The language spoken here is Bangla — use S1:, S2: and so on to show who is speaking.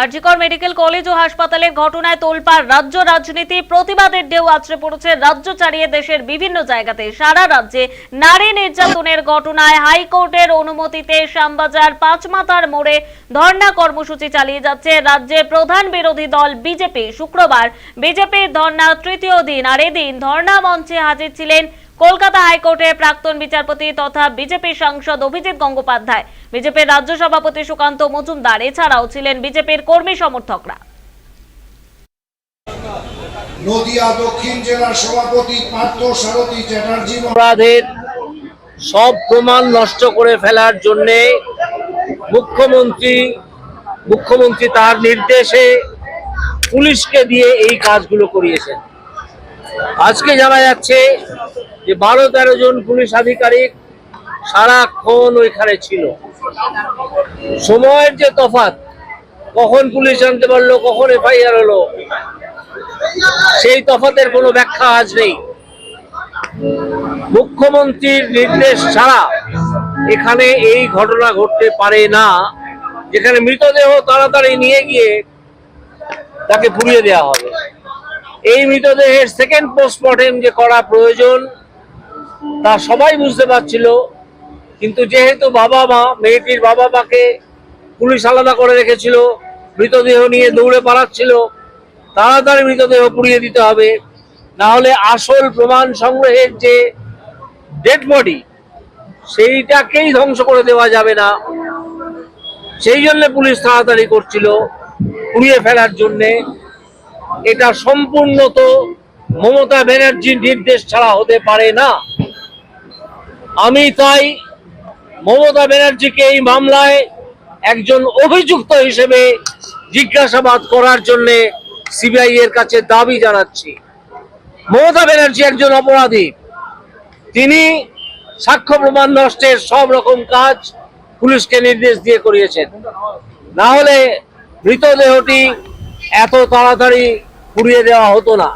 S1: আরজিকর মেডিকেল কলেজ ও হাসপাতালের ঘটনায় তোলপাড় রাজ্য রাজনীতি, প্রতিবাদের ঢেউ আছড়ে পড়েছে রাজ্য ছাড়িয়ে দেশের বিভিন্ন জায়গাতে। সারা রাজ্যে নারী নির্যাতনের ঘটনায় হাইকোর্টের অনুমতিতে শ্যামবাজার পাঁচমাথার মোড়ে ধর্ণা কর্মসূচি চালিয়ে যাচ্ছে রাজ্যের প্রধান বিরোধী দল বিজেপি। শুক্রবার বিজেপির ধর্ণা তৃতীয় দিন, আর এদিন ধর্ণা মঞ্চে হাজির ছিলেন কলকাতা হাইকোর্টের প্রাক্তন বিচারপতি তথা বিজেপি সাংসদ অভিজিৎ গঙ্গোপাধ্যায় বিজেপির রাজ্য সভাপতি সুকান্ত মজুমদার এছাড়াও ছিলেন বিজেপির কর্মী সমর্থকরা।
S2: নদিয়া দক্ষিণ জেলার সভাপতি পার্থ সারথী চ্যাটার্জি
S3: অপরাধের সব প্রমাণ নষ্ট করে ফেলার জন্যে মুখ্যমন্ত্রী মুখ্যমন্ত্রী তার নির্দেশে পুলিশকে দিয়ে এই কাজগুলো করিয়েছেন। আজকে জানা যাচ্ছে যে বারো তেরো জন পুলিশ আধিকারিক সারাক্ষণ ওইখানে ছিল। সময়ের যে তফাৎ, কখন পুলিশ জানতে পারল, কখন এফআইআর হলো, সেই তফাতের কোনো ব্যাখ্যা আজ নেই। মুখ্যমন্ত্রীর নির্দেশ ছাড়া এখানে এই ঘটনা ঘটতে পারে না, যেখানে মৃতদেহ তাড়াতাড়ি নিয়ে গিয়ে তাকে পুড়িয়ে দেওয়া হবে। এই মৃতদেহের সেকেন্ড পোস্টমর্টেম যে করা প্রয়োজন তা সবাই বুঝতে পারছিল, কিন্তু যেহেতু বাবা মা, মেয়েটির বাবা মাকে পুলিশ আলাদা করে রেখেছিল, মৃতদেহ নিয়ে দৌড়ে পালাচ্ছিল, তাড়াতাড়ি মৃতদেহ পুড়িয়ে দিতে হবে। না হলে আসল প্রমাণ সংগ্রহের যে ডেড বডি সেইটাকেই ধ্বংস করে দেওয়া যাবে না। সেই জন্য পুলিশ তাড়াতাড়ি করছিল পুড়িয়ে ফেলার জন্যে। এটা সম্পূর্ণত মমতা ব্যানার্জির নির্দেশ ছাড়া হতে পারে না। আমি তাই মমতা ব্যানার্জিকে এই মামলায় একজন অভিযুক্ত হিসেবে জিজ্ঞাসাবাদ করার জন্যে সিবিআই এর কাছে দাবি জানাচ্ছি। মমতা ব্যানার্জি একজন অপরাধী। তিনি সাক্ষ্য প্রমাণ নষ্টের সব রকম কাজ পুলিশকে নির্দেশ দিয়ে করিয়েছেন। না হলে মৃতদেহটি এত তাড়াতাড়ি পুড়িয়ে দেওয়া হতো না।